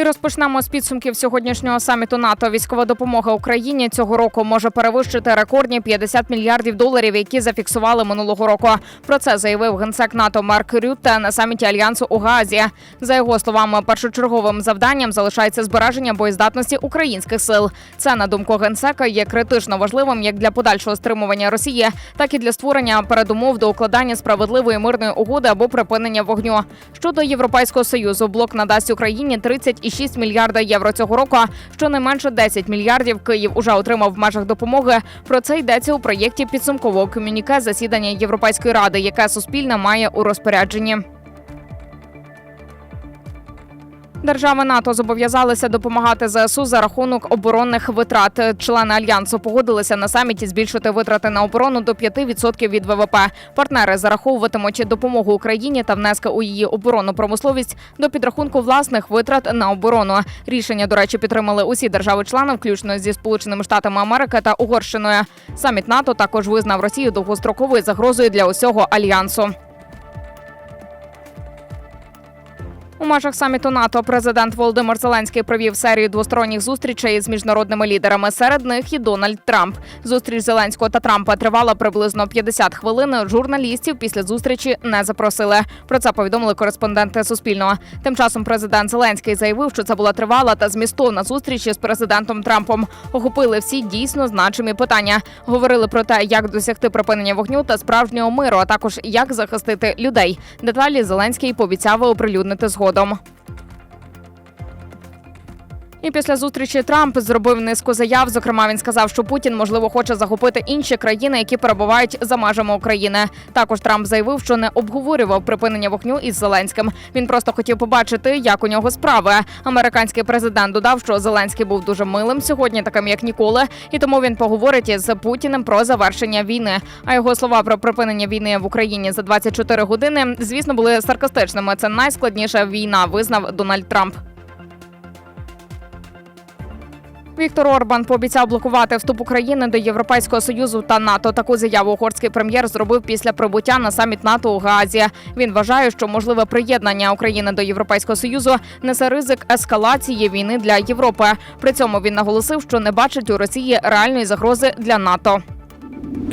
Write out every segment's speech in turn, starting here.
І розпочнемо з підсумків сьогоднішнього саміту НАТО. Військова допомога Україні цього року може перевищити рекордні 50 мільярдів доларів, які зафіксували минулого року. Про це заявив генсек НАТО Марк Рютте на саміті альянсу у Гаазі. За його словами, першочерговим завданням залишається збереження боєздатності українських сил. Це на думку генсека є критично важливим як для подальшого стримування Росії, так і для створення передумов до укладання справедливої мирної угоди або припинення вогню. Щодо європейського союзу, блок надасть Україні 30,6 мільярда євро цього року. Щонайменше 10 мільярдів Київ уже отримав в межах допомоги. Про це йдеться у проєкті підсумкового комюніке засідання Європейської ради, яке суспільне має у розпорядженні. Держави НАТО зобов'язалися допомагати ЗСУ за рахунок оборонних витрат. Члени альянсу погодилися на саміті збільшити витрати на оборону до 5% від ВВП. Партнери зараховуватимуть допомогу Україні та внески у її оборонну промисловість до підрахунку власних витрат на оборону. Рішення, до речі, підтримали усі держави-члени, включно зі Сполученими Штатами Америки та Угорщиною. Саміт НАТО також визнав Росію довгостроковою загрозою для усього альянсу. У межах саміту НАТО президент Володимир Зеленський провів серію двосторонніх зустрічей з міжнародними лідерами. Серед них і Дональд Трамп. Зустріч Зеленського та Трампа тривала приблизно 50 хвилин. Журналістів після зустрічі не запросили. Про це повідомили кореспонденти Суспільного. Тим часом президент Зеленський заявив, що це була тривала та змістовна зустріч із президентом Трампом. Охопили всі дійсно значимі питання. Говорили про те, як досягти припинення вогню та справжнього миру, а також як захистити людей. Деталі Зеленський пообіцяв оприлюднити згодом. incomodar uma І після зустрічі Трамп зробив низку заяв. Зокрема, він сказав, що Путін можливо хоче захопити інші країни, які перебувають за межами України. Також Трамп заявив, що не обговорював припинення вогню із Зеленським. Він просто хотів побачити, як у нього справи. Американський президент додав, що Зеленський був дуже милим сьогодні, таким як ніколи, і тому він поговорить із Путіним про завершення війни. А його слова про припинення війни в Україні за 24 години, звісно, були саркастичними. Це найскладніша війна, визнав Дональд Трамп. Віктор Орбан пообіцяв блокувати вступ України до Європейського союзу та НАТО. Таку заяву угорський прем'єр зробив після прибуття на саміт НАТО у Гаазі. Він вважає, що можливе приєднання України до Європейського союзу несе ризик ескалації війни для Європи. При цьому він наголосив, що не бачить у Росії реальної загрози для НАТО.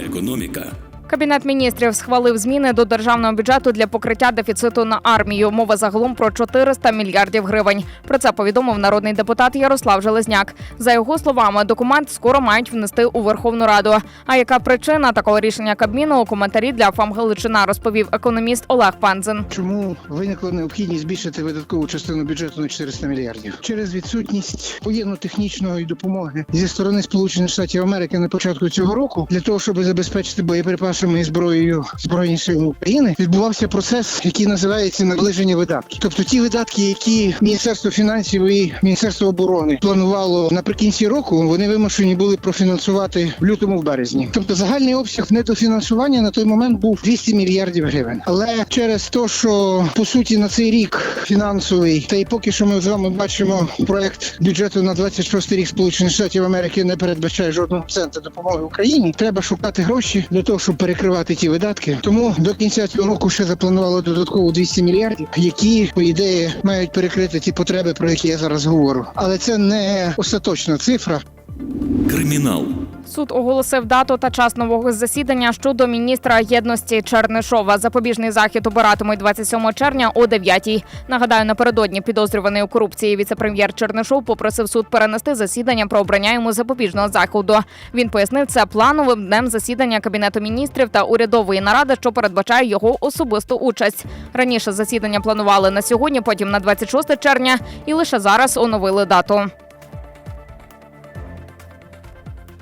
Економіка. Кабінет міністрів схвалив зміни до державного бюджету для покриття дефіциту на армію. Мова загалом про 400 мільярдів гривень. Про це повідомив народний депутат Ярослав Железняк. За його словами, документ скоро мають внести у Верховну Раду. А яка причина такого рішення Кабміну у коментарі для ФАМ Галичина розповів економіст Олег Панзин. Чому виникла необхідність збільшити видаткову частину бюджету на 400 мільярдів через відсутність воєнно-технічної допомоги зі сторони Сполучених Штатів Америки на початку цього року для того, щоб забезпечити боєприпасами і зброєю збройні сили України, відбувався процес, який називається наближення видатків. Тобто ті видатки, які Міністерство фінансів і Міністерство оборони планувало наприкінці року, вони вимушені були профінансувати в лютому в березні. Тобто загальний обсяг недофінансування на той момент був 200 мільярдів гривень. Але через те, що по суті на цей рік фінансовий, та й поки що ми з вами бачимо проект бюджету на 26 рік Сполучених Штатів Америки не передбачає жодного цента допомоги Україні. Треба шукати гроші для того, щоб перекривати ті видатки. Тому до кінця цього року ще запланували додатково 200 мільярдів, які по ідеї мають перекрити ті потреби, про які я зараз говорю. Але це не остаточна цифра. Кримінал. Суд оголосив дату та час нового засідання щодо міністра єдності Чернишова. Запобіжний захід обиратимуть 27 червня о 9 Нагадаю, напередодні підозрюваний у корупції віцепрем'єр Чернишов попросив суд перенести засідання про обрання йому запобіжного заходу. Він пояснив це плановим днем засідання кабінету міністрів та урядової наради, що передбачає його особисту участь. Раніше засідання планували на сьогодні, потім на 26 червня, і лише зараз оновили дату.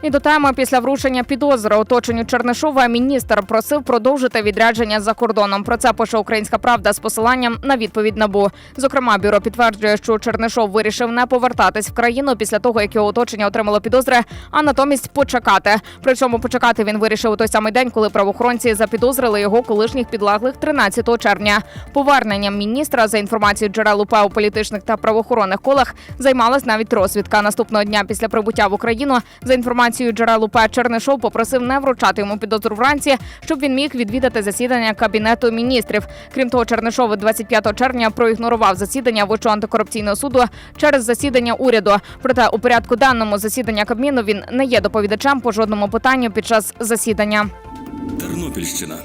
І до теми після вручення підозри оточенню Чернишова міністр просив продовжити відрядження за кордоном. Про це пише Українська Правда з посиланням на відповідь НАБУ. Зокрема, бюро підтверджує, що Чернишов вирішив не повертатись в країну після того, як його оточення отримало підозри, а натомість почекати. Причому почекати він вирішив у той самий день, коли правоохоронці запідозрили його колишніх підлеглих 13 червня. Поверненням міністра за інформацією джерел УПА у політичних та правоохоронних колах займалась навіть розвідка. Наступного дня після прибуття в Україну за інформацією інформацією джерел УП Чернишов попросив не вручати йому підозру вранці, щоб він міг відвідати засідання кабінету міністрів. Крім того, Чернишов 25 червня проігнорував засідання Вищого антикорупційного суду через засідання уряду. Проте у порядку денному засідання Кабміну він не є доповідачем по жодному питанню під час засідання. Тернопільщина.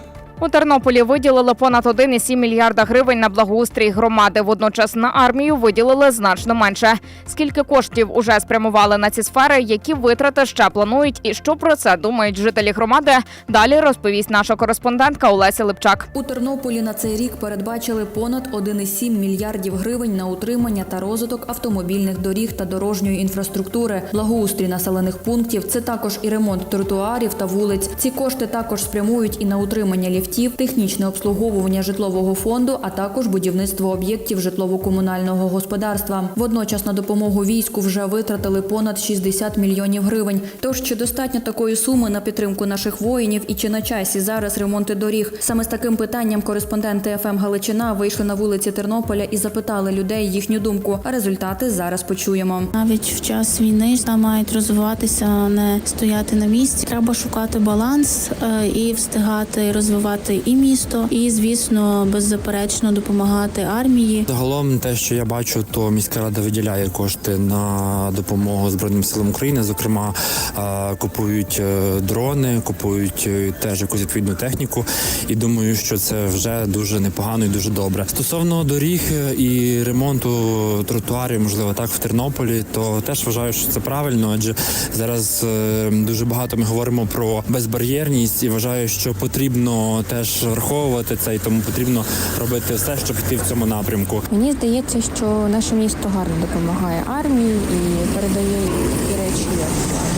У Тернополі виділили понад 1,7 мільярда гривень на благоустрій громади. Водночас на армію виділили значно менше. Скільки коштів уже спрямували на ці сфери, які витрати ще планують, і що про це думають жителі громади? Далі розповість наша кореспондентка Олеся Липчак. У Тернополі на цей рік передбачили понад 1,7 мільярдів гривень на утримання та розвиток автомобільних доріг та дорожньої інфраструктури, благоустрій населених пунктів. Це також і ремонт тротуарів та вулиць. Ці кошти також спрямують і на утримання ліфтів, технічне обслуговування житлового фонду, а також будівництво об'єктів житлово-комунального господарства. Водночас на допомогу війську вже витратили понад 60 мільйонів гривень. Тож чи достатньо такої суми на підтримку наших воїнів і чи на часі зараз ремонти доріг? Саме з таким питанням кореспонденти ФМ Галичина вийшли на вулиці Тернополя і запитали людей їхню думку. А результати зараз почуємо. Навіть в час війни ж мають розвиватися, а не стояти на місці. Треба шукати баланс е, і встигати розвивати і місто, і звісно, беззаперечно допомагати армії. Загалом, те, що я бачу, то міська рада виділяє кошти на допомогу збройним силам України. Зокрема, е, купують е, дрони, купують е, теж якусь відповідну техніку. І думаю, що це вже дуже непогано і дуже добре. Стосовно доріг і ремонту тротуарів, можливо, так в Тернополі, то теж вважаю, що це правильно, адже зараз дуже багато ми говоримо про безбар'єрність і вважаю, що потрібно теж враховувати це, і тому потрібно робити все, щоб йти в цьому напрямку. Мені здається, що наше місто гарно допомагає армії і передає такі речі, як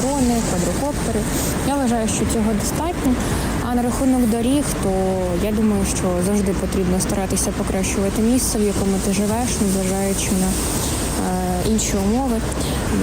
дрони, квадрокоптери. Я вважаю, що цього достатньо. А на рахунок доріг, то я думаю, що завжди потрібно старатися покращувати місце, в якому ти живеш, незважаючи на е, інші умови.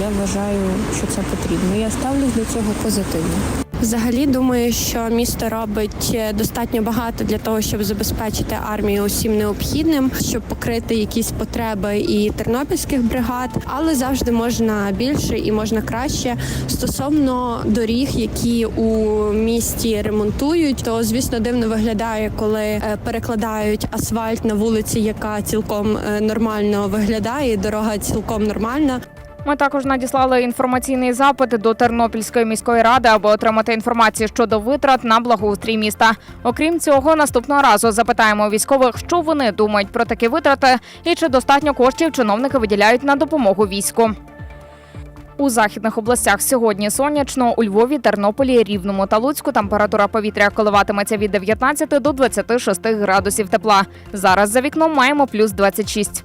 Я вважаю, що це потрібно. Я ставлюсь до цього позитивно. Взагалі думаю, що місто робить е, достатньо багато для того, щоб забезпечити армію усім необхідним, щоб покрити якісь потреби і тернопільських бригад, але завжди можна більше і можна краще. Стосовно доріг, які у місті ремонтують, то звісно дивно виглядає, коли е, перекладають асфальт на вулиці, яка цілком е, нормально виглядає. і Дорога цілком нормальна. Ми також надіслали інформаційний запит до Тернопільської міської ради, аби отримати інформацію щодо витрат на благоустрій міста. Окрім цього, наступного разу запитаємо військових, що вони думають про такі витрати і чи достатньо коштів чиновники виділяють на допомогу війську. У західних областях сьогодні сонячно у Львові, Тернополі, Рівному та Луцьку температура повітря коливатиметься від 19 до 26 градусів тепла. Зараз за вікном маємо плюс 26.